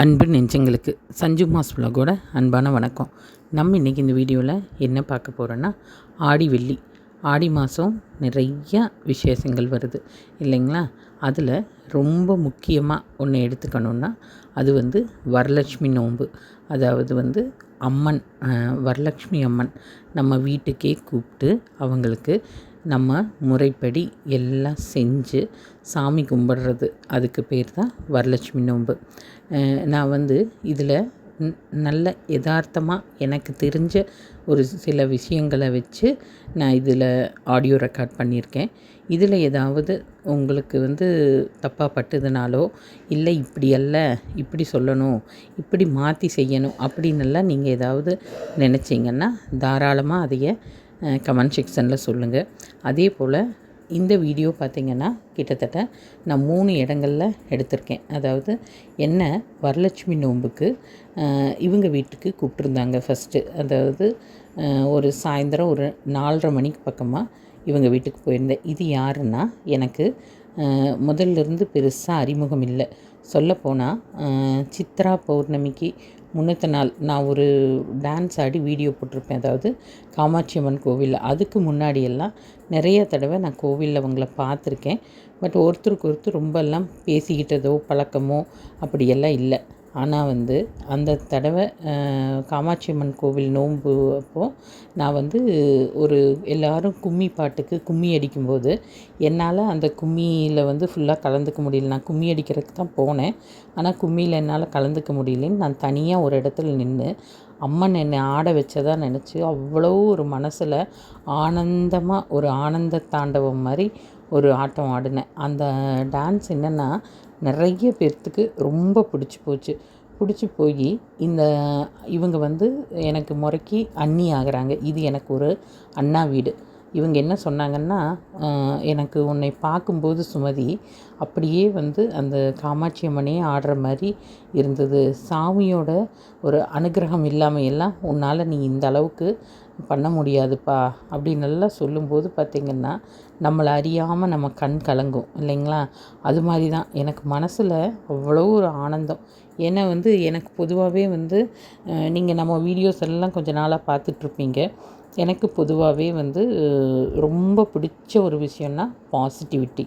அன்பு நெஞ்சங்களுக்கு சஞ்சு மாஸ் vlog-ஓட அன்பான வணக்கம். நம்ம இன்றைக்கி இந்த வீடியோவில் என்ன பார்க்க போகிறோன்னா ஆடி வெள்ளி ஆடி மாதம் நிறைய விசேஷங்கள் வருது இல்லைங்களா? அதில் ரொம்ப முக்கியமாக ஒன்று எடுத்துக்கணுன்னா அது வந்து வரலட்சுமி நோன்பு. அதாவது வந்து அம்மன் வரலட்சுமி அம்மன் நம்ம வீட்டுக்கே கூப்பிட்டு அவங்களுக்கு நம்ம முறைப்படி எல்லாம் செஞ்சு சாமி கும்பிடுறது. அதுக்கு பேர் தான் வரலட்சுமி நோன்பு. நான் வந்து இதில் நல்ல யதார்த்தமாக எனக்கு தெரிஞ்ச ஒரு சில விஷயங்களை வச்சு நான் இதில் ஆடியோ ரெக்கார்ட் பண்ணியிருக்கேன். இதில் ஏதாவது உங்களுக்கு வந்து தப்பாக பட்டுதுனாலோ இல்லை இப்படி அல்ல இப்படி சொல்லணும் இப்படி மாற்றி செய்யணும் அப்படின்னுலாம் நீங்கள் ஏதாவது நினச்சிங்கன்னா தாராளமாக அதைய கமெண்ட் செக்ஷனில் சொல்லுங்கள் அதே போல் இந்த வீடியோ பார்த்திங்கன்னா கிட்டத்தட்ட நான் மூணு இடங்களில் எடுத்திருக்கேன். அதாவது என்ன வரலட்சுமி நோன்புக்கு இவங்க வீட்டுக்கு கூப்பிட்ருந்தாங்க ஃபஸ்ட்டு அதாவது ஒரு சாயந்தரம் ஒரு நாலரை மணிக்கு பக்கமாக இவங்க வீட்டுக்கு போயிருந்தேன். இது யாருன்னா எனக்கு அஹ், முதல்ல இருந்து பெருசாக அறிமுகம் இல்லை. சொல்லப்போனால் சித்ரா பௌர்ணமிக்கு முன்னத்த நாள் நான் ஒரு டான்ஸ் ஆடி வீடியோ போட்டிருப்பேன். அதாவது காமாட்சி அம்மன் கோவிலில். அதுக்கு முன்னாடியெல்லாம் நிறைய தடவை நான் கோவிலில் அவங்கள பார்த்துருக்கேன். பட் ஒருத்தருக்கு ஒருத்தர் ரொம்பலாம் பேசிக்கிட்டதோ பழக்கமோ அப்படியெல்லாம் இல்லை. ஆனால் வந்து அந்த தடவை காமாட்சி அம்மன் கோவில் நோன்பு அப்போ நான் வந்து ஒரு எல்லாரும் கும்மி பாட்டுக்கு கும்மி அடிக்கும்போது என்னால் அந்த கும்மியில் வந்து ஃபுல்லாக கலந்துக்க முடியல. நான் கும்மி அடிக்கிறதுக்கு தான் போனேன். ஆனால் கும்மியில் என்னால் கலந்துக்க முடியலன்னு நான் தனியாக ஒரு இடத்துல நின்று அம்மன் என்னை ஆட வச்சதாக நினச்சி அவ்வளோ ஒரு மனசில் ஆனந்தமாக ஒரு ஆனந்த தாண்டவம் மாதிரி ஒரு ஆட்டம் ஆடினேன். அந்த டான்ஸ் என்னென்னா நிறைய பேர்த்துக்கு ரொம்ப பிடிச்சி போச்சு. பிடிச்சி போய் இந்த இவங்க வந்து எனக்கு முறைக்கி அண்ணி ஆகிறாங்க. இது எனக்கு ஒரு அண்ணா வீடு. இவங்க என்ன சொன்னாங்கன்னா எனக்கு உன்னை பார்க்கும்போது சுமதி அப்படியே வந்து அந்த காமாட்சி அம்மனே ஆடுற மாதிரி இருந்தது. சாமியோட ஒரு அனுகிரகம் இல்லாமல் எல்லாம் உன்னால் நீ இந்த அளவுக்கு பண்ண முடியாதுப்பா அப்படின்னு எல்லாம் சொல்லும்போது பார்த்திங்கன்னா நம்மளை அறியாமல் நம்ம கண் கலங்கும் இல்லைங்களா? அது மாதிரி தான் எனக்கு மனசில் அவ்வளோ ஒரு ஆனந்தம். ஏன்னா வந்து எனக்கு பொதுவாகவே வந்து நீங்கள் நம்ம வீடியோஸ் எல்லாம் கொஞ்ச நாளாக பார்த்துட்ருப்பீங்க எனக்கு பொதுவாகவே வந்து ரொம்ப பிடிச்ச ஒரு விஷயம்னா பாசிட்டிவிட்டி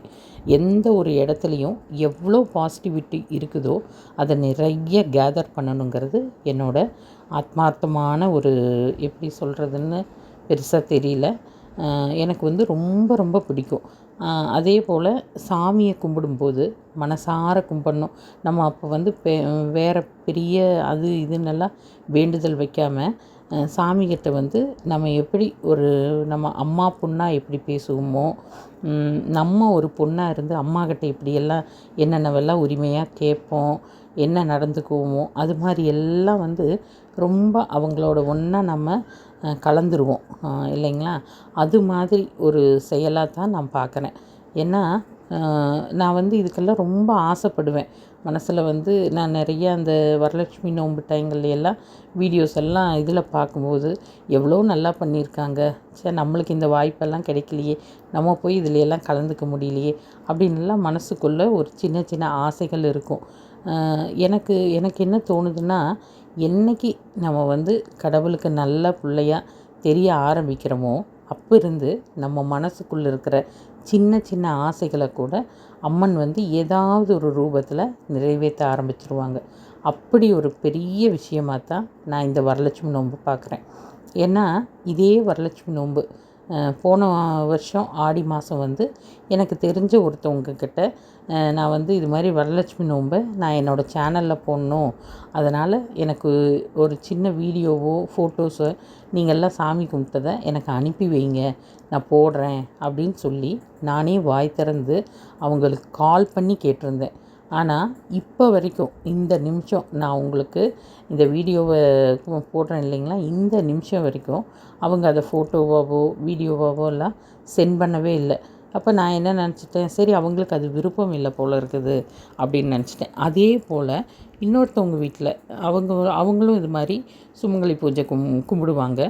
எந்த ஒரு இடத்துலையும் எவ்வளோ பாசிட்டிவிட்டி இருக்குதோ அதை நிறைய கேதர் பண்ணணுங்கிறது என்னோடய ஆத்மார்த்தமான ஒரு எப்படி சொல்கிறதுன்னு பெருசாக தெரியல. எனக்கு வந்து ரொம்ப ரொம்ப பிடிக்கும். அதே போல் சாமியை கும்பிடும்போது மனசார கும்பிடணும். நம்ம அப்போ வந்து பெ வேறு பெரிய அது இதுன்னெல்லாம் வேண்டுதல் வைக்காமல் சாமிகிட்ட வந்து நம்ம எப்படி ஒரு நம்ம அம்மா பொண்ணாக எப்படி பேசுவோமோ நம்ம ஒரு பொண்ணாக இருந்து அம்மாக்கிட்ட இப்படியெல்லாம் என்னென்னவெல்லாம் உரிமையாக கேட்போம் என்ன நடந்துக்குவோமோ அது மாதிரி எல்லாம் வந்து ரொம்ப அவங்களோட ஒன்றா நம்ம கலந்துருவோம். இல்லைங்களா? அது மாதிரி ஒரு செயலாக தான் நான் பார்க்குறேன். ஏன்னா நான் வந்து இதுக்கெல்லாம் ரொம்ப ஆசைப்படுவேன். மனசில் வந்து நான் நிறைய அந்த வரலட்சுமி நோன்பு டைங்கள்ல எல்லாம் வீடியோஸ் எல்லாம் இதில் பார்க்கும்போது எவ்வளோ நல்லா பண்ணியிருக்காங்க. சே நம்மளுக்கு இந்த வாய்ப்பெல்லாம் கிடைக்கலையே. நம்ம போய் இதில் எல்லாம் கலந்துக்க முடியலையே அப்படின்லாம் மனசுக்குள்ளே ஒரு சின்ன சின்ன ஆசைகள் இருக்கும். எனக்கு எனக்கு என்ன தோணுதுன்னா என்னைக்கு நம்ம வந்து கடவுளுக்கு நல்ல பிள்ளையா தெரிய ஆரம்பிக்கிறோமோ அப்போ இருந்து நம்ம மனசுக்குள்ளே இருக்கிற சின்ன சின்ன ஆசைகளை கூட அம்மன் வந்து ஏதாவது ஒரு ரூபத்தில் நிறைவேற்ற ஆரம்பிச்சிருவாங்க. அப்படி ஒரு பெரிய விஷயமாக தான் நான் இந்த வரலட்சுமி நோன்பு பார்க்குறேன் ஏன்னா இதே வரலட்சுமி நோன்பு போன வருஷம் ஆடி மாதம் வந்து எனக்கு தெரிஞ்ச ஒருத்தவங்க கிட்ட நான் வந்து இது மாதிரி வரலட்சுமி நோன்பை நான் என்னோடய சேனலில் போடணும். அதனால் எனக்கு ஒரு சின்ன வீடியோவோ ஃபோட்டோஸோ நீங்கள்லாம் சாமி கும்பிட்டதை எனக்கு அனுப்பி வைங்க. நான் போடுறேன் அப்படின்னு சொல்லி நானே வாய் திறந்து அவங்களுக்கு கால் பண்ணி கேட்டிருந்தேன். ஆனால் இப்போ வரைக்கும் இந்த நிமிஷம் நான் உங்களுக்கு இந்த வீடியோவை போடுறேன் இல்லைங்களா? இந்த நிமிஷம் வரைக்கும் அவங்க அதை ஃபோட்டோவாவோ வீடியோவாவோ எல்லாம் சென்ட் பண்ணவே இல்லை. அப்போ நான் என்ன நினச்சிட்டேன்? சரி அவங்களுக்கு அது விருப்பம் இல்லை போல் இருக்குது அப்படின்னு நினச்சிட்டேன். அதே போல் இன்னொருத்தவங்க வீட்டில் அவங்க அவங்களும் இது மாதிரி சுமங்கலி பூஜை கும் கும்பிடுவாங்க.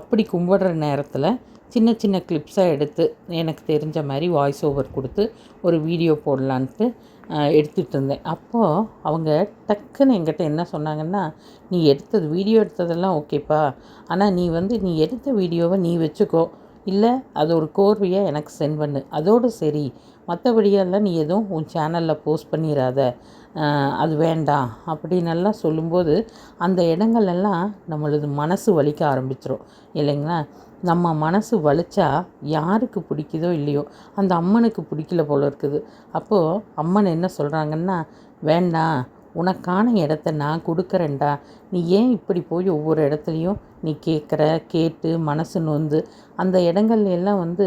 அப்படி கும்பிடுற நேரத்தில் சின்ன சின்ன கிளிப்ஸாக எடுத்து எனக்கு தெரிஞ்ச மாதிரி வாய்ஸ் ஓவர் கொடுத்து ஒரு வீடியோ போடலான்ட்டு எடுத்துகிட்டு இருந்தேன். அப்போது அவங்க டக்குன்னு என்கிட்ட என்ன சொன்னாங்கன்னா நீ எடுத்தது வீடியோ எடுத்ததெல்லாம் ஓகேப்பா ஆனால் நீ வந்து நீ எடுத்த வீடியோவை நீ வச்சுக்கோ. இல்லை அது ஒரு கோர்வையாக எனக்கு சென்ட் பண்ணு. அதோடு சரி. மற்றபடியெல்லாம் நீ எதுவும் உன் சேனலில் போஸ்ட் பண்ணிடாத அது வேண்டாம். அப்படின்னெல்லாம் சொல்லும்போது அந்த இடங்கள்லாம் நம்மளது மனசு வலிக்க ஆரம்பிச்சிடும் இல்லைங்களா? நம்ம மனசு வலிச்சா யாருக்கு பிடிக்குதோ இல்லையோ அந்த அம்மனுக்கு பிடிக்கல போல இருக்குது. அப்போது அம்மன் என்ன சொல்கிறாங்கன்னா வேண்டாம் உனக்கான இடத்த நான் கொடுக்குறேன்டா. நீ ஏன் இப்படி போய் ஒவ்வொரு இடத்துலையும் நீ கேட்குற கேட்டு மனசு நொந்து அந்த இடங்கள்ல எல்லாம் வந்து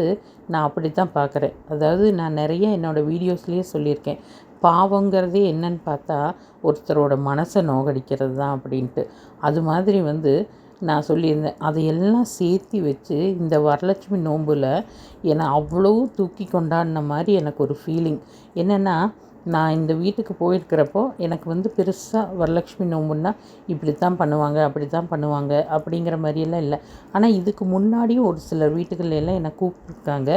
நான் அப்படி தான் பார்க்குறேன் அதாவது நான் நிறைய என்னோடய வீடியோஸ்லேயே சொல்லியிருக்கேன். பாவங்கிறதே என்னன்னு பார்த்தா ஒருத்தரோட மனசை நோகடிக்கிறது தான் அப்படின்ட்டு. அது மாதிரி வந்து நான் சொல்லியிருந்தேன். அதையெல்லாம் சேர்த்து வச்சு இந்த வரலட்சுமி நோம்பில் என்னை அவ்வளோ தூக்கி கொண்டாடின மாதிரி எனக்கு ஒரு ஃபீலிங் என்னென்னா நான் இந்த வீட்டுக்கு போயிருக்கிறப்போ எனக்கு வந்து பெருசாக வரலட்சுமி நோம்புன்னா இப்படி தான் பண்ணுவாங்க அப்படி தான் பண்ணுவாங்க அப்படிங்கிற மாதிரியெல்லாம் இல்லை. ஆனால் இதுக்கு முன்னாடியும் ஒரு சிலர் வீட்டுகளில் எல்லாம் என்னை கூப்பிட்ருக்காங்க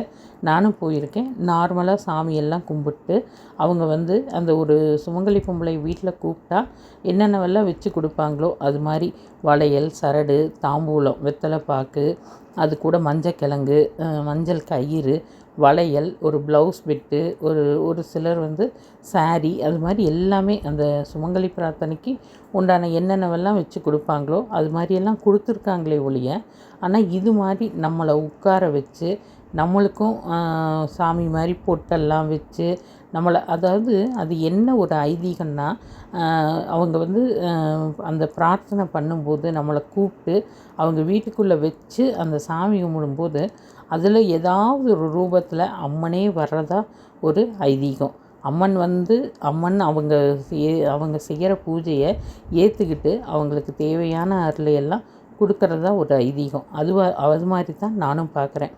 நானும் போயிருக்கேன். நார்மலாக சாமியெல்லாம் கும்பிட்டு அவங்க வந்து அந்த ஒரு சுமங்கலி பொம்பளை வீட்டில் கூப்பிட்டா என்னென்னவெல்லாம் வச்சு கொடுப்பாங்களோ அது மாதிரி வளையல் சரடு தாம்பூலம் வெத்தலை பாக்கு அது கூட மஞ்சள் கிழங்கு மஞ்சள் கயிறு வளையல் ஒரு ப்ளவுஸ் பிட்டு ஒரு ஒரு சிலர் வந்து சாரீ அது மாதிரி எல்லாமே அந்த சுமங்கலி பிரார்த்தனைக்கு உண்டான என்னென்னவெல்லாம் வச்சு கொடுப்பாங்களோ அது மாதிரியெல்லாம் கொடுத்துருக்காங்களே ஒழிய ஆனால் இது மாதிரி நம்மளை உட்கார வச்சு நம்மளுக்கும் சாமி மாதிரி பொட்டெல்லாம் வச்சு நம்மளை அதாவது அது என்ன ஒரு ஐதீகம்னா அவங்க வந்து அந்த பிரார்த்தனை பண்ணும்போது நம்மளை கூப்பிட்டு அவங்க வீட்டுக்குள்ளே வச்சு அந்த சாமி கும்பிடும்போது அதில் ஏதாவது ஒரு ரூபத்தில் அம்மனே வர்றதா ஒரு ஐதீகம். அம்மன் வந்து அம்மன் அவங்க அவங்க செய்கிற பூஜையை ஏற்றுக்கிட்டு அவங்களுக்கு தேவையான அருளையெல்லாம் கொடுக்கறதா ஒரு ஐதீகம். அதுவா அது மாதிரி தான் நானும் பார்க்குறேன்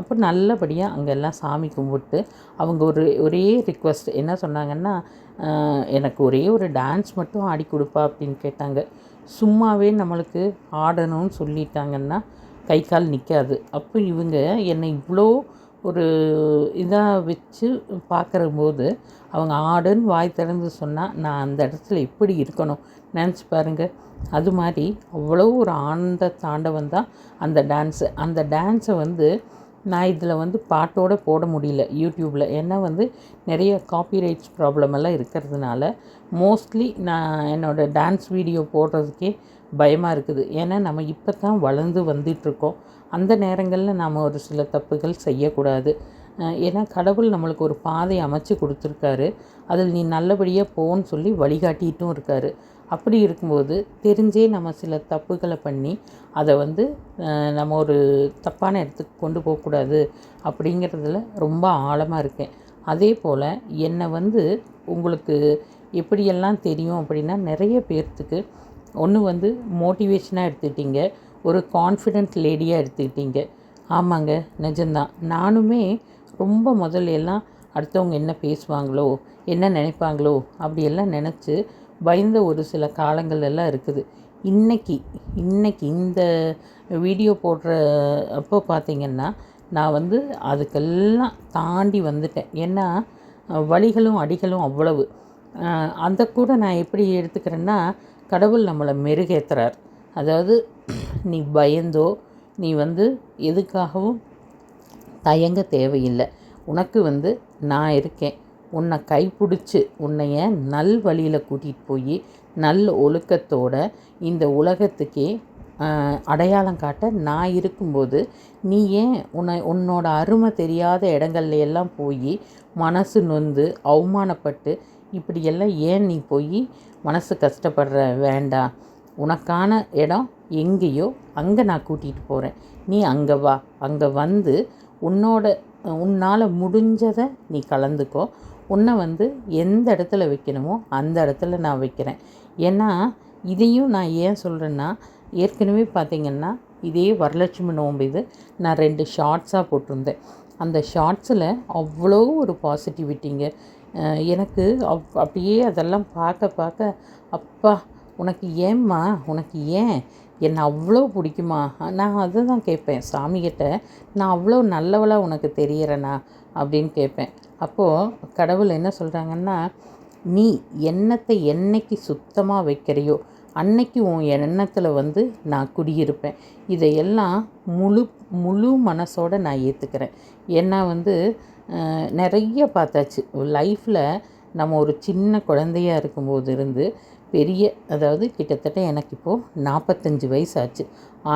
அப்போ நல்லபடியாக அங்கெல்லாம் சாமி கும்பிட்டு அவங்க ஒரு ஒரே ரிக்வஸ்ட் என்ன சொன்னாங்கன்னா எனக்கு ஒரே ஒரு டான்ஸ் மட்டும் ஆடி கொடுப்பா அப்படின்னு கேட்டாங்க. சும்மாவே நம்மளுக்கு ஆடணும்னு சொல்லிட்டாங்கன்னா கை கால் நிற்காது அப்போ இவங்க என்னை இவ்வளோ ஒரு இதாக வச்சு பார்க்குறம்போது அவங்க ஆடுன்னு வாய் திறந்து சொன்னால் நான் அந்த இடத்துல எப்படி இருக்கணும்? நினச்சி பாருங்கள் அது மாதிரி அவ்வளோ ஒரு ஆனந்த தாண்டவம் தான் அந்த டான்ஸு அந்த டான்ஸை வந்து நான் இதில் வந்து பாட்டோடு போட முடியல யூடியூப்பில் ஏன்னா வந்து நிறைய காப்பிரைட்ஸ் ப்ராப்ளம் எல்லாம் இருக்கிறதுனால மோஸ்ட்லி நான் என்னோடய டான்ஸ் வீடியோ போடுறதுக்கே பயமாக இருக்குது. ஏன்னா நம்ம இப்போ தான் வளர்ந்து வந்துட்டுருக்கோம். அந்த நேரங்களில் நாம் ஒரு சில தப்புகள் செய்யக்கூடாது. ஏன்னா கடவுள் நம்மளுக்கு ஒரு பாதை அமைச்சு கொடுத்துருக்காரு. அதில் நீ நல்லபடியாக போன்னு சொல்லி வழிகாட்டிகிட்டும் இருக்காரு. அப்படி இருக்கும்போது தெரிஞ்சே நம்ம சில தப்புகளை பண்ணி அதை வந்து நம்ம ஒரு தப்பான இடத்துக்கு கொண்டு போகக்கூடாது அப்படிங்கிறதுல ரொம்ப ஆழமாக இருக்கேன். அதே போல் என்னை வந்து உங்களுக்கு எப்படியெல்லாம் தெரியும் அப்படின்னா நிறைய பேர்த்துக்கு ஒன்று வந்து மோட்டிவேஷனாக எடுத்துக்கிட்டீங்க ஒரு கான்ஃபிடென்ட் லேடியாக எடுத்துக்கிட்டீங்க. ஆமாங்க நிஜம்தான். நானுமே ரொம்ப முதல்ல எல்லாம் அடுத்தவங்க என்ன பேசுவாங்களோ என்ன நினைப்பாங்களோ அப்படியெல்லாம் நினச்சி பயந்த ஒரு சில காலங்கள் எல்லாம் இருக்குது. இன்றைக்கி இன்றைக்கி இந்த வீடியோ போடுற அப்போ பார்த்திங்கன்னா நான் வந்து அதுக்கெல்லாம் தாண்டி வந்துட்டேன். ஏன்னா வழிகளும் அடிகளும் அவ்வளவு. அந்த கூட நான் எப்படி எடுத்துக்கிறேன்னா கடவுள் நம்மளை மெருகேற்றுறார் அதாவது நீ பயந்தோ நீ வந்து எதுக்காகவும் தயங்க தேவையில்லை. உனக்கு வந்து நான் இருக்கேன். உன்னை கைப்பிடிச்சி உன்னைய நல் வழியில் கூட்டிகிட்டு போய் நல்ல ஒழுக்கத்தோட இந்த உலகத்துக்கே அடையாளம் காட்ட நான் இருக்கும்போது நீ ஏன் உன்னை உன்னோட அருமை தெரியாத இடங்கள்ல எல்லாம் போய் மனசு நொந்து அவமானப்பட்டு இப்படியெல்லாம் ஏன் நீ போய் மனசு கஷ்டப்படுற வேண்டாம் உனக்கான இடம் எங்கேயோ அங்கே நான் கூட்டிகிட்டு போகிறேன் நீ அங்கே வா. அங்கே வந்து உன்னோட உன்னால் முடிஞ்சதை நீ கலந்துக்கோ. உன்னை வந்து எந்த இடத்துல வைக்கணுமோ அந்த இடத்துல நான் வைக்கிறேன். ஏன்னா இதையும் நான் ஏன் சொல்கிறேன்னா ஏற்கனவே பார்த்திங்கன்னா இதே வரலட்சுமி நோம்பு இது. நான் ரெண்டு ஷார்ட்ஸாக போட்டிருந்தேன். அந்த ஷார்ட்ஸில் அவ்வளோ ஒரு பாசிட்டிவிட்டிங்க எனக்கு அவ் அப்படியே அதெல்லாம் பார்க்க பார்க்க அப்பா உனக்கு ஏம்மா? உனக்கு ஏன்? என்னை அவ்வளோ பிடிக்குமா? நான் அதை தான் கேட்பேன். சாமிகிட்ட நான் அவ்வளோ நல்லவளாக உனக்கு தெரியறேனா? அப்படின்னு கேட்பேன். அப்போது கடவுள் என்ன சொல்கிறாங்கன்னா நீ எண்ணத்தை என்னைக்கு சுத்தமாக வைக்கிறையோ அன்னைக்கு உன் எண்ணத்தில் வந்து நான் குடியிருப்பேன். இதையெல்லாம் முழு முழு மனசோட நான் ஏற்றுக்கிறேன் ஏன்னா வந்து நிறைய பார்த்தாச்சு. லைஃப்பில் நம்ம ஒரு சின்ன குழந்தையா இருக்கும்போது இருந்து பெரிய அதாவது கிட்டத்தட்ட எனக்கு இப்போது நாற்பத்தஞ்சு வயசு ஆச்சு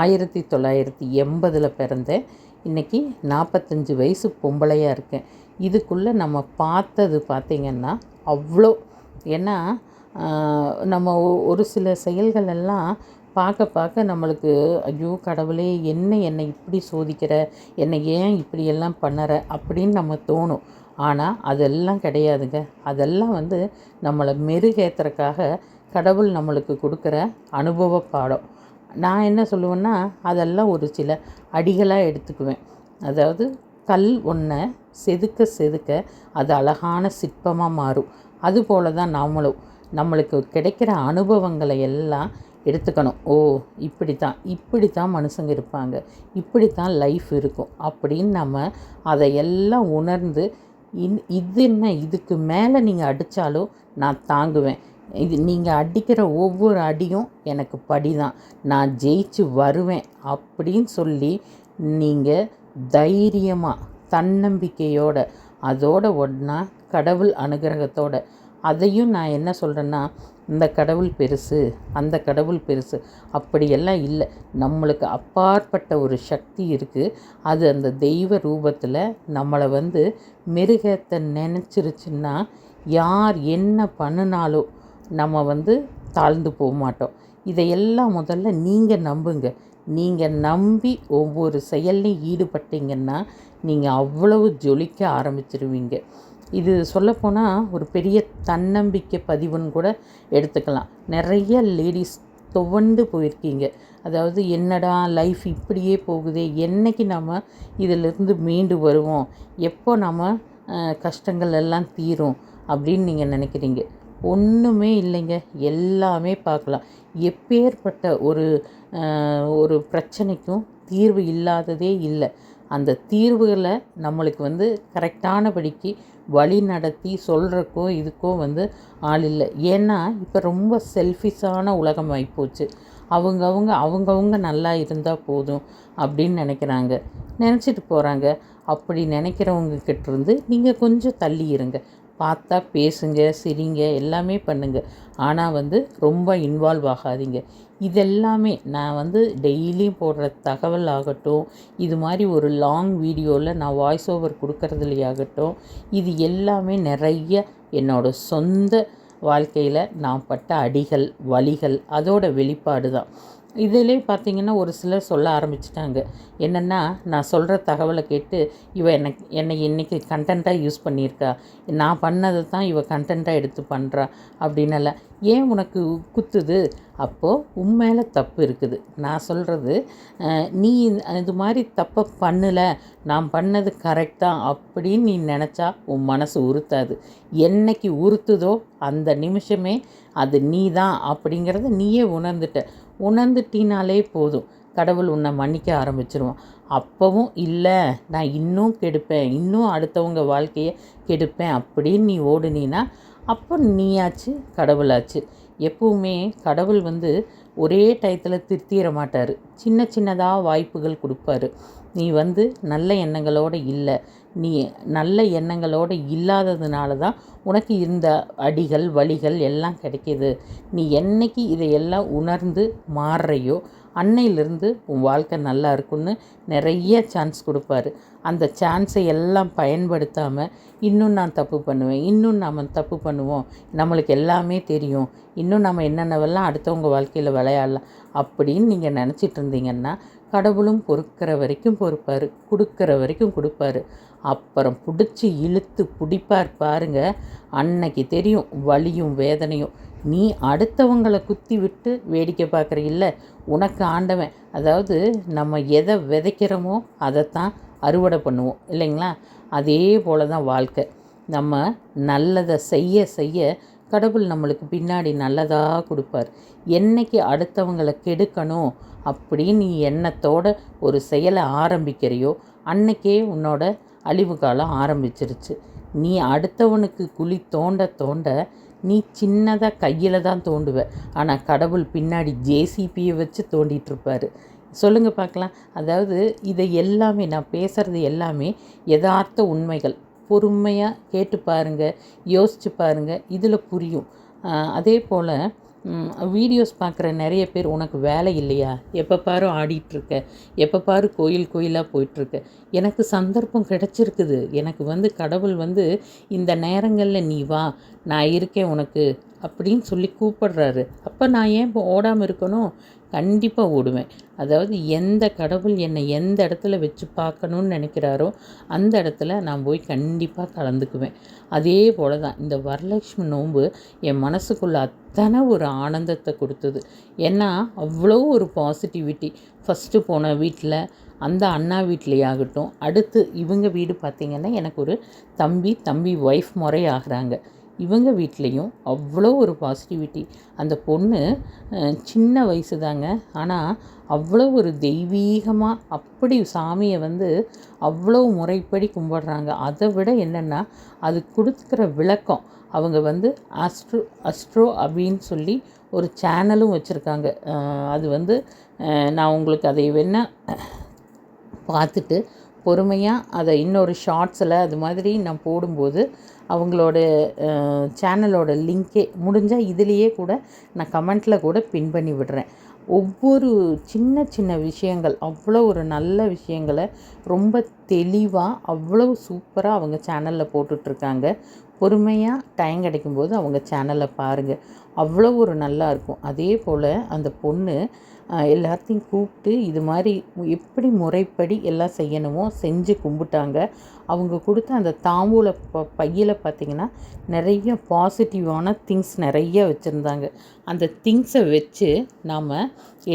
ஆயிரத்தி தொள்ளாயிரத்தி எண்பதில் பிறந்தேன். இன்றைக்கி நாற்பத்தஞ்சு வயசு பொம்பளையாக இருக்கேன். இதுக்குள்ளே நம்ம பார்த்தது பார்த்திங்கன்னா அவ்வளோ. ஏன்னா நம்ம ஒ- ஒரு சில செயல்கள் எல்லாம் பார்க்க பார்க்க நம்மளுக்கு ஐயோ கடவுளே என்ன என்னை இப்படி சோதிக்கிற என்னை ஏன் இப்படியெல்லாம் பண்ணுற அப்படின்னு நம்ம தோணும். ஆனால் அதெல்லாம் கிடையாதுங்க. அதெல்லாம் வந்து நம்மளை மெருகேற்றுறக்காக கடவுள் நம்மளுக்கு கொடுக்குற அனுபவ பாடம். நான் என்ன சொல்லுவேன்னா அதெல்லாம் ஒரு சில அடிகளாக எடுத்துக்குவேன். அதாவது கல் ஒன்றை செதுக்க செதுக்க அது அழகான சிற்பமாக மாறும். அதுபோல தான் நாமளும். நம்மளுக்கு கிடைக்கிற அனுபவங்களை எல்லாம் எடுத்துக்கணும். ஓ இப்படி தான் இப்படி தான் மனுஷங்க இருப்பாங்க. இப்படி தான் லைஃப் இருக்கும். அப்படின்னு நம்ம அதை எல்லாம் உணர்ந்து இன் இது என்ன இதுக்கு மேலே நீங்கள் அடித்தாலும் நான் தாங்குவேன். இது நீங்கள் அடிக்கிற ஒவ்வொரு அடியும் எனக்கு படி தான் நான் ஜெயிச்சு வருவேன் அப்படின்னு சொல்லி நீங்கள் தைரியமாக தன்னம்பிக்கையோட அதோட ஒன்றா கடவுள் அனுகிரகத்தோட. அதையும் நான் என்ன சொல்கிறேன்னா இந்த கடவுள் பெருசு அந்த கடவுள் பெருசு அப்படியெல்லாம் இல்லை. நம்மளுக்கு அப்பாற்பட்ட ஒரு சக்தி இருக்குது அது அந்த தெய்வ ரூபத்தில் நம்மளை வந்து மிருகத்தை நினச்சிருச்சுன்னா யார் என்ன பண்ணினாலும் நம்ம வந்து தாழ்ந்து போக மாட்டோம் இதையெல்லாம் முதல்ல நீங்கள் நம்புங்க. நீங்கள் நம்பி ஒவ்வொரு செயல்லையும் ஈடுபட்டீங்கன்னா நீங்கள் அவ்வளவு ஜொலிக்க ஆரம்பிச்சிருவீங்க. இது சொல்லப்போனால் ஒரு பெரிய தன்னம்பிக்கை பதிவுன்னு கூட எடுத்துக்கலாம். நிறைய லேடிஸ் துவண்டு போயிருக்கீங்க. அதாவது என்னடா லைஃப் இப்படியே போகுதே என்றைக்கு நம்ம இதிலிருந்து மீண்டு வருவோம்? எப்போ நம்ம கஷ்டங்கள் எல்லாம் தீரும்? அப்படின்னு நீங்கள் நினைக்கிறீங்க. ஒன்றுமே இல்லைங்க. எல்லாமே பார்க்கலாம். எப்பேற்பட்ட ஒரு ஒரு பிரச்சனைக்கும் தீர்வு இல்லாததே இல்லை. அந்த தீர்வுகளை நம்மளுக்கு வந்து கரெக்டானபடிக்கு வழி நடத்தி சொல்கிறக்கோ இதுக்கோ வந்து ஆள் இல்லை. ஏன்னா இப்போ ரொம்ப செல்ஃபிஷான உலகம் ஆகிப்போச்சு அவங்கவுங்க அவங்கவுங்க நல்லா இருந்தால் போதும் அப்படின்னு நினைக்கிறாங்க. நினச்சிட்டு போகிறாங்க அப்படி நினைக்கிறவங்க நீங்கள் கொஞ்சம் தள்ளி இருங்க. பார்த்தா பேசுங்க சிரிங்க எல்லாமே பண்ணுங்கள் ஆனால் வந்து ரொம்ப இன்வால்வ் ஆகாதீங்க. இதெல்லாமே நான் வந்து டெய்லியும் போடுற தகவல் ஆகட்டும் இது மாதிரி ஒரு லாங் வீடியோவில் நான் வாய்ஸ் ஓவர் கொடுக்கறதுலையாகட்டும் இது எல்லாமே நிறைய என்னோட சொந்த வாழ்க்கையில் நான் பட்ட அடிகள் வழிகள் அதோட வெளிப்பாடு தான் இதிலே பார்த்தீங்கன்னா ஒரு சிலர் சொல்ல ஆரம்பிச்சிட்டாங்க. என்னென்னா நான் சொல்கிற தகவலை கேட்டு இவ எனக்கு என்னை இன்றைக்கி கண்டென்ட்டாக யூஸ் பண்ணியிருக்கா. நான் பண்ணதை தான் இவ கண்டென்ட்டாக எடுத்து பண்ணுறா அப்படின்னல ஏன் உனக்கு குத்துது? அப்போது உன் மேலே தப்பு இருக்குது. நான் சொல்கிறது நீ இது மாதிரி தப்பை பண்ணலை. நான் பண்ணது கரெக்ட் தான். அப்படின்னு நீ நினச்சா உன் மனசு உறுத்தாது. என்னைக்கு உறுத்துதோ அந்த நிமிஷமே அது நீ தான் அப்படிங்கிறத நீயே உணர்ந்துட்ட. உணர்ந்துட்டினாலே போதும். கடவுள் உன்னை மன்னிக்க ஆரம்பிச்சிருவான். அப்போவும் இல்லை நான் இன்னும் கெடுப்பேன் இன்னும் அடுத்தவங்க வாழ்க்கையை கெடுப்பேன் அப்படின்னு நீ ஓடுனீன்னா அப்போ நீயாச்சு கடவுளாச்சு. எப்பவுமே கடவுள் வந்து ஒரே டயத்தில் திருத்திட மாட்டார். சின்ன சின்னதாக வாய்ப்புகள் கொடுப்பாரு. நீ வந்து நல்ல எண்ணங்களோடு இல்லை. நீ நல்ல எண்ணங்களோடு இல்லாததுனால தான் உனக்கு இந்த அடிகள் வலிகள் எல்லாம் கிடைக்கிது. நீ என்னைக்கு இதையெல்லாம் உணர்ந்து மாறுறையோ அன்னையிலிருந்து உன் வாழ்க்கை நல்லா இருக்குன்னு நிறைய சான்ஸ் கொடுப்பாரு. அந்த சான்ஸை எல்லாம் பயன்படுத்தாமல் இன்னும் நான் தப்பு பண்ணுவேன் இன்னும் நாம் தப்பு பண்ணுவோம். நம்மளுக்கு எல்லாமே தெரியும். இன்னும் நம்ம என்னென்னவெல்லாம் அடுத்தவங்க வாழ்க்கையில் விளையாடலாம் அப்படின்னு நீங்கள் நினச்சிட்டு இருந்தீங்கன்னா கடவுளும் பொறுக்கிற வரைக்கும் பொறுப்பார் கொடுக்குற வரைக்கும் கொடுப்பாரு. அப்புறம் பிடிச்சி இழுத்து பிடிப்பார் பாருங்க. அன்னைக்கு தெரியும் வலியும் வேதனையும். நீ அடுத்தவங்களை குத்தி விட்டு வேடிக்கை பார்க்குற இல்லை. உனக்கு ஆண்டவன் அதாவது நம்ம எதை விதைக்கிறோமோ அதைத்தான் அறுவடை பண்ணுவோம். இல்லைங்களா? அதே போல தான் வாழ்க்கை. நம்ம நல்லதை செய்ய செய்ய கடவுள் நம்மளுக்கு பின்னாடி நல்லதாக கொடுப்பார். என்னைக்கு அடுத்தவங்களை கெடுக்கணும் அப்படின்னு நீ எண்ணத்தோட ஒரு செயலை ஆரம்பிக்கிறையோ அன்னைக்கே உன்னோட அழிவு காலம் ஆரம்பிச்சிருச்சு. நீ அடுத்தவனுக்கு குழி தோண்ட தோண்ட நீ சின்னதாக கையில் தான் தோண்டுவ. ஆனால் கடவுள் பின்னாடி ஜேசிபியை வச்சு தோண்டிட்டு சொல்லுங்கள் பார்க்கலாம். அதாவது இதை எல்லாமே நான் பேசுகிறது எல்லாமே யதார்த்த உண்மைகள். பொறுமையாக கேட்டு பாருங்கள் யோசித்து பாருங்கள் இதில் புரியும். அதே போல் வீடியோஸ் பார்க்குற நிறைய பேர் உனக்கு வேலை இல்லையா? எப்போ பாரு ஆடிட்டுருக்க. எப்போ பாரு கோயில் கோயிலாக போயிட்டுருக்க. எனக்கு சந்தர்ப்பம் கிடச்சிருக்குது. எனக்கு வந்து கடவுள் வந்து இந்த நேரங்களில் நீ வா. நான் இருக்கேன் உனக்கு. அப்படின்னு சொல்லி கூப்பிடுறாரு. அப்போ நான் ஏன் இப்போ ஓடாமல் இருக்கணும் கண்டிப்பாக ஓடுவேன். அதாவது எந்த கடவுள் என்னை எந்த இடத்துல வச்சு பார்க்கணுன்னு நினைக்கிறாரோ அந்த இடத்துல நான் போய் கண்டிப்பாக கலந்துக்குவேன். அதே போல தான் இந்த வரலட்சுமி நோன்பு என் மனசுக்குள்ள அத்தனை ஒரு ஆனந்தத்தை கொடுத்தது. ஏன்னா அவ்வளோ ஒரு பாசிட்டிவிட்டி ஃபஸ்ட்டு போன வீட்டில் அந்த அண்ணா வீட்லேயே ஆகட்டும் அடுத்து இவங்க வீடு பார்த்திங்கன்னா எனக்கு ஒரு தம்பி தம்பி ஒய்ஃப் முறை ஆகிறாங்க. இவங்க வீட்லேயும் அவ்வளோ ஒரு பாசிட்டிவிட்டி அந்த பொண்ணு சின்ன வயசு தாங்க ஆனால் அவ்வளோ ஒரு தெய்வீகமாக அப்படி சாமியை வந்து அவ்வளோ முறைப்படி கும்பிடுறாங்க. அதை விட என்னென்னா அது கொடுக்குற விளக்கம். அவங்க வந்து அஸ்ட்ரோ அஸ்ட்ரோ அப்படின்னு சொல்லி ஒரு சேனலும் வச்சுருக்காங்க. அது வந்து நான் உங்களுக்கு அதை வேணால் பார்த்துட்டு பொறுமையாக அதை இன்னொரு ஷார்ட்ஸில் அது மாதிரி நான் போடும்போது அவங்களோட சேனலோட லிங்க்கே முடிஞ்சால் இதுலேயே கூட நான் கமெண்ட்டில் கூட பின் பண்ணி விடுறேன். ஒவ்வொரு சின்ன சின்ன விஷயங்கள் அவ்வளோ ஒரு நல்ல விஷயங்களை ரொம்ப தெளிவாக அவ்வளோ சூப்பராக அவங்க சேனலில் போட்டுட்ருக்காங்க. பொறுமையாக டைம் கிடைக்கும்போது அவங்க சேனலை பாருங்கள் அவ்வளோ ஒரு நல்லா இருக்கும். அதே போல் அந்த பொண்ணு எல்லாத்தையும் கூப்பிட்டு இது மாதிரி எப்படி முறைப்படி எல்லாம் செய்யணுமோ செஞ்சு கும்பிட்டாங்க. அவங்க கொடுத்த அந்த தாம்பூல ப பையில் பார்த்திங்கன்னா நிறைய பாசிட்டிவான திங்ஸ் நிறைய வச்சுருந்தாங்க. அந்த திங்ஸை வச்சு நாம்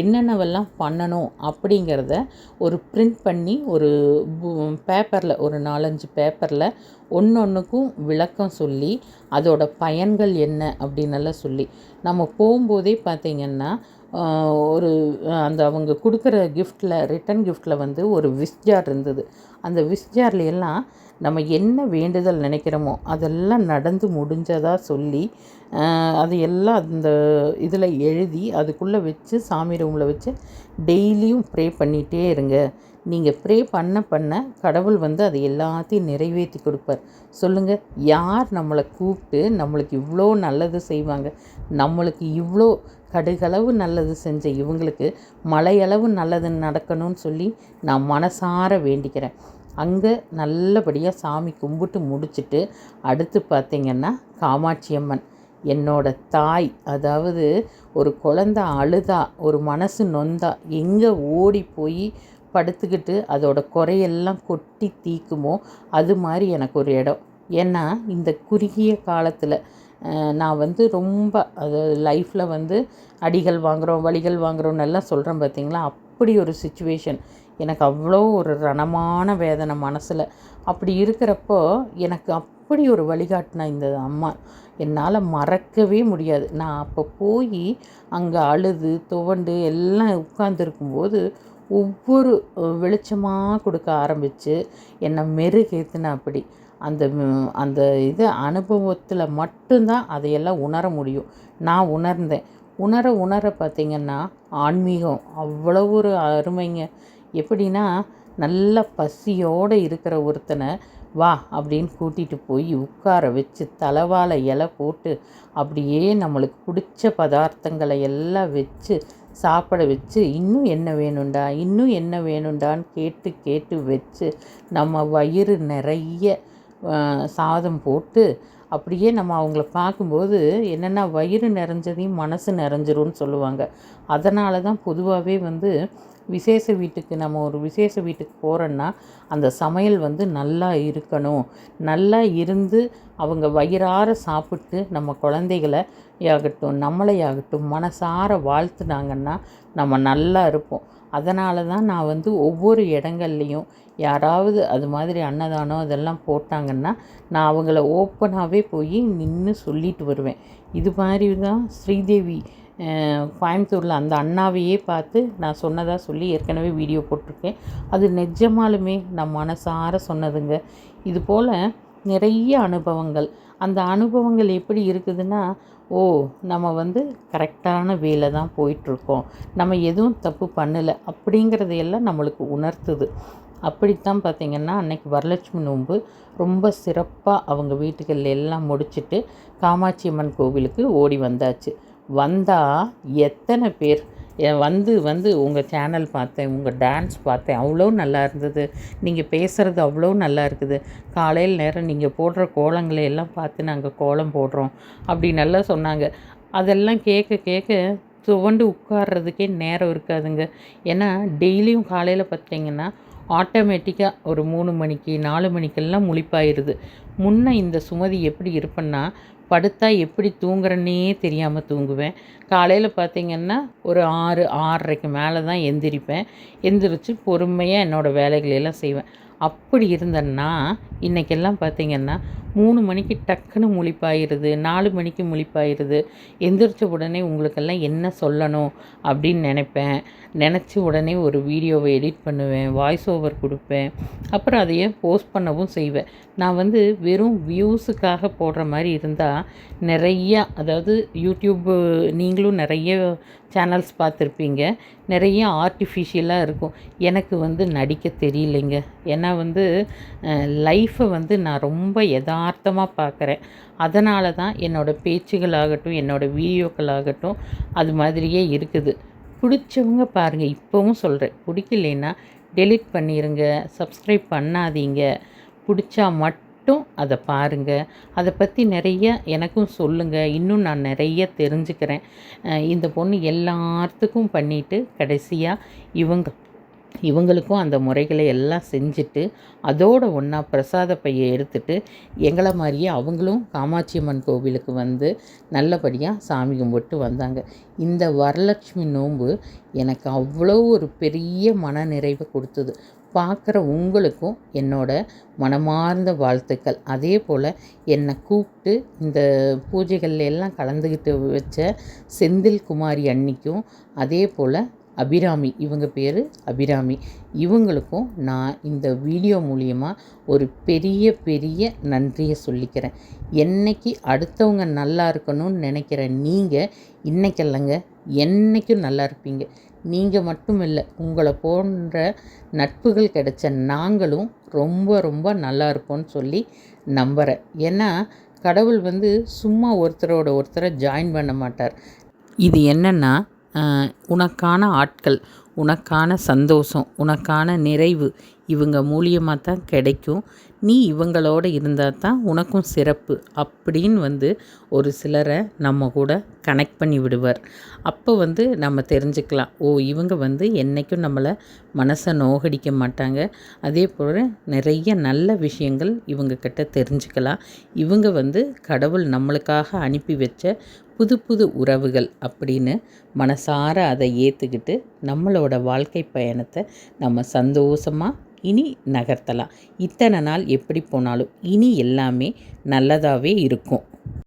என்னென்னவெல்லாம் பண்ணணும் அப்படிங்கிறத ஒரு பிரிண்ட் பண்ணி ஒரு பேப்பரில் ஒரு நாலஞ்சு பேப்பரில் ஒன்று ஒன்றுக்கும் விளக்கம் சொல்லி அதோட பயன்கள் என்ன அப்படின்னெல்லாம் சொல்லி. நம்ம போகும்போதே பார்த்திங்கன்னா ஒரு அந்த அவங்க கொடுக்குற கிஃப்ட்டில் ரிட்டன் கிஃப்ட்டில் வந்து ஒரு விஷ் ஜார் இருந்தது. அந்த விஷ் ஜார்லையெல்லாம் நம்ம என்ன வேண்டுதல் நினைக்கிறோமோ அதெல்லாம் நடந்து முடிஞ்சதாக சொல்லி ஆஹ், அது எல்லாம் அந்த இதில் எழுதி அதுக்குள்ளே வச்சு சாமி ரூமில் வச்சு டெய்லியும் ப்ரே பண்ணிகிட்டே இருங்க. நீங்கள் ப்ரே பண்ண பண்ண கடவுள் வந்து அதை எல்லாத்தையும் நிறைவேற்றி கொடுப்பார். சொல்லுங்கள் யார் நம்மளை கூப்பிட்டு நம்மளுக்கு இவ்வளோ நல்லது செய்வாங்க? நம்மளுக்கு இவ்வளோ கடுகளவு நல்லது செஞ்ச இவங்களுக்கு மலையளவு நல்லது நடக்கணும்னு சொல்லி நான் மனசார வேண்டிக்கிறேன். அங்கே நல்லபடியாக சாமி கும்பிட்டு முடிச்சுட்டு அடுத்து பார்த்திங்கன்னா காமாட்சி அம்மன். என்னோட தாய் அதாவது ஒரு குழந்த அழுதா ஒரு மனசு நொந்தா எங்கே ஓடி போய் படுத்துக்கிட்டு அதோட குறையெல்லாம் கொட்டி தீக்குமோ அது மாதிரி எனக்கு ஒரு இடம். ஏன்னா இந்த குறுகிய காலத்தில் நான் வந்து ரொம்ப அது லைஃப்பில் வந்து அடிகள் வாங்குகிறோம் வலிகள் வாங்குகிறோம்னு எல்லாம் சொல்கிறேன் பார்த்தீங்களா அப்படி ஒரு சுச்சுவேஷன் எனக்கு அவ்வளோ ஒரு ரணமான வேதனை மனசில். அப்படி இருக்கிறப்போ எனக்கு அப்படி ஒரு வழிகாட்டின இந்த அம்மா. என்னால் மறக்கவே முடியாது. நான் அப்போ போய் அங்கே அழுது துவண்டு எல்லாம் உட்காந்துருக்கும்போது ஒவ்வொரு வெளிச்சமாக கொடுக்க ஆரம்பித்து என்னை மெருகேற்றின அப்படி அந்த அந்த இது அனுபவத்தில் மட்டும்தான் அதையெல்லாம் உணர முடியும். நான் உணர்ந்தேன். உணர உணர பார்த்திங்கன்னா ஆன்மீகம். அவ்வளோ ஒரு அருமைங்க. எப்படின்னா நல்ல பசியோடு இருக்கிற ஒருத்தனை வா அப்படின்னு கூட்டிகிட்டு போய் உட்கார வச்சு தலைவாழை இலை போட்டு அப்படியே நம்மளுக்கு பிடிச்ச பதார்த்தங்களை எல்லாம் வச்சு சாப்பிட வச்சு இன்னும் என்ன வேணும்டா? இன்னும் என்ன வேணும்டான்னு கேட்டு கேட்டு வச்சு நம்ம வயிறு நிறைய சாதம் போட்டு அப்படியே நம்ம அவங்கள பார்க்கும்போது என்னென்னா வயிறு நிறைஞ்சதையும் மனசு நிறைஞ்சிரும்னு சொல்லுவாங்க. அதனால தான் பொதுவாகவே வந்து விசேஷ வீட்டுக்கு நம்ம ஒரு விசேஷ வீட்டுக்கு போகிறோன்னா அந்த சமையல் வந்து நல்லா இருக்கணும். நல்லா இருந்து அவங்க வயிறார சாப்பிட்டு நம்ம குழந்தைகளை ஆகட்டும் நம்மளையாகட்டும் மனசார வாழ்த்துனாங்கன்னா நம்ம நல்லா இருப்போம். அதனால தான் நான் வந்து ஒவ்வொரு இடங்கள்லையும் யாராவது அது மாதிரி அன்னதானம் அதெல்லாம் போட்டாங்கன்னா நான் அவங்கள ஓப்பனாகவே போய் நின்று சொல்லிட்டு வருவேன். இது மாதிரி தான் ஸ்ரீதேவி கோயம்புத்தூரில் அந்த அண்ணாவையே பார்த்து நான் சொன்னதாக சொல்லி ஏற்கனவே வீடியோ போட்டிருக்கேன். அது நிஜமாலுமே நான் மனசார சொன்னதுங்க. இது போல் நிறைய அனுபவங்கள். அந்த அனுபவங்கள் எப்படி இருக்குதுன்னா ஓ நம்ம வந்து கரெக்டான வேலை தான் போயிட்டுருக்கோம். நம்ம எதுவும் தப்பு பண்ணலை அப்படிங்கிறதையெல்லாம் நம்மளுக்கு உணர்த்துது. அப்படித்தான் பார்த்திங்கன்னா அன்னைக்கு வரலட்சுமி நோன்பு ரொம்ப சிறப்பாக அவங்க வீட்டுகள் எல்லாம் முடிச்சுட்டு காமாட்சி அம்மன் கோவிலுக்கு ஓடி வந்தாச்சு. வந்தால் எத்தனை பேர் வந்து வந்து உங்கள் சேனல் பார்த்தேன் உங்கள் டான்ஸ் பார்த்தேன் அவ்வளோ நல்லா இருந்தது. நீங்கள் பேசுகிறது அவ்வளோ நல்லா இருக்குது. காலையில் நேரம் நீங்கள் போடுற கோலங்களை எல்லாம் பார்த்து நாங்கள் கோலம் போடுறோம் அப்படி நல்லா சொன்னாங்க. அதெல்லாம் கேட்க கேட்க துவண்டு உட்கார்றதுக்கே நேரம் இருக்காதுங்க. ஏன்னா டெய்லியும் காலையில் பார்த்தீங்கன்னா ஆட்டோமேட்டிக்காக ஒரு மூணு மணிக்கு நாலு மணிக்கெல்லாம் முழிப்பாயிருது. முன்ன இந்த சுமதி எப்படி இருப்பேன்னா படுத்தா எப்படி தூங்குறேன்னே தெரியாமல் தூங்குவேன். காலையில் பார்த்திங்கன்னா ஒரு ஆறு ஆறரைக்கு மேலே தான் எந்திரிப்பேன். எந்திரிச்சு பொறுமையாக என்னோடய வேலைகளெல்லாம் செய்வேன். அப்படி இருந்தேன்னா இன்றைக்கெல்லாம் பார்த்திங்கன்னா மூணு மணிக்கு டக்குன்னு முழிப்பாயிருது நாலு மணிக்கு முழிப்பாயிருது. எந்திரிச்ச உடனே உங்களுக்கெல்லாம் என்ன சொல்லணும் அப்படின்னு நினைப்பேன். நினச்சி உடனே ஒரு வீடியோவை எடிட் பண்ணுவேன் வாய்ஸ் ஓவர் கொடுப்பேன். அப்புறம் அதையே போஸ்ட் பண்ணவும் செய்வேன். நான் வந்து வெறும் வியூஸுக்காக போடுற மாதிரி இருந்தால் நிறையா அதாவது யூடியூப்பு நீங்களும் நிறைய சேனல்ஸ் பார்த்துருப்பீங்க. நிறைய ஆர்டிஃபிஷியலாக இருக்கும். எனக்கு வந்து நடிக்க தெரியலைங்க. ஏன்னா வந்து லைஃப்பை வந்து நான் ரொம்ப எதா யதார்த்தமாக பார்க்குறேன் அதனால தான் என்னோடய பேச்சுகளாகட்டும் என்னோடய வீடியோக்களாகட்டும் அது மாதிரியே இருக்குது. பிடிச்சவங்க பாருங்கள் இப்போவும் சொல்கிறேன் பிடிக்கலைன்னா டெலிட் பண்ணிடுங்க சப்ஸ்கிரைப் பண்ணாதீங்க. பிடிச்சா மட்டும் அதை பாருங்கள் அதை பற்றி நிறைய எனக்கும் சொல்லுங்கள் இன்னும் நான் நிறைய தெரிஞ்சுக்கிறேன். இந்த பொண்ணு எல்லாத்துக்கும் பண்ணிவிட்டு கடைசியாக இவங்க இவங்களுக்கும் அந்த முறைகளை எல்லாம் செஞ்சுட்டு அதோடு ஒன்றா பிரசாத பையை எடுத்துட்டு எங்களை மாதிரியே அவங்களும் காமாட்சி அம்மன் கோவிலுக்கு வந்து நல்லபடியாக சாமி கும்பிட்டு வந்தாங்க. இந்த வரலட்சுமி நோன்பு எனக்கு அவ்வளோ ஒரு பெரிய மன நிறைவை கொடுத்தது. பார்க்குற உங்களுக்கும் என்னோட மனமார்ந்த வாழ்த்துக்கள். அதே போல் என்னை கூப்பிட்டு இந்த பூஜைகள்ல எல்லாம் கலந்துக்கிட்டு வச்ச செந்தில் குமாரி அன்னிக்கும் அதே போல் அபிராமி. இவங்க பேர் அபிராமி. இவங்களுக்கும் நான் இந்த வீடியோ மூலியமாக ஒரு பெரிய பெரிய நன்றியை சொல்லிக்கிறேன். என்னைக்கு அடுத்தவங்க நல்லா இருக்கணும்னு நினைக்கிற நீங்கள் இன்றைக்கல்லங்க என்றைக்கும் நல்லா இருப்பீங்க. நீங்கள் மட்டும் இல்லை உங்களை போன்ற நட்புகள் கிடைச்ச நாங்களும் ரொம்ப ரொம்ப நல்லா இருப்போம்னு சொல்லி நம்புகிறேன் ஏன்னா கடவுள் வந்து சும்மா ஒருத்தரோட ஒருத்தரை ஜாயின் பண்ண மாட்டார். இது என்னென்னா உனக்கான ஆட்கள் உனக்கான சந்தோஷம் உனக்கான நிறைவு இவங்க மூலியமாக தான் கிடைக்கும். நீ இவங்களோட இருந்தால் தான் உனக்கும் சிறப்பு அப்படின்னு வந்து ஒரு சிலரை நம்ம கூட கனெக்ட் பண்ணி விடுவார். அப்போ வந்து நம்ம தெரிஞ்சுக்கலாம். ஓ இவங்க வந்து என்றைக்கும் நம்மளை மனசை நோகடிக்க மாட்டாங்க. அதே போல் நிறைய நல்ல விஷயங்கள் இவங்கக்கிட்ட தெரிஞ்சுக்கலாம். இவங்க வந்து கடவுள் நம்மளுக்காக அனுப்பி வச்ச புது புது உறவுகள் அப்படின்னு மனசார அதை ஏற்றுக்கிட்டு நம்மளோட வாழ்க்கை பயணத்தை நம்ம சந்தோஷமாக இனி நகர்த்தலாம். இத்தனை நாள் எப்படி போனாலும் இனி எல்லாமே நல்லதாகவே இருக்கும்.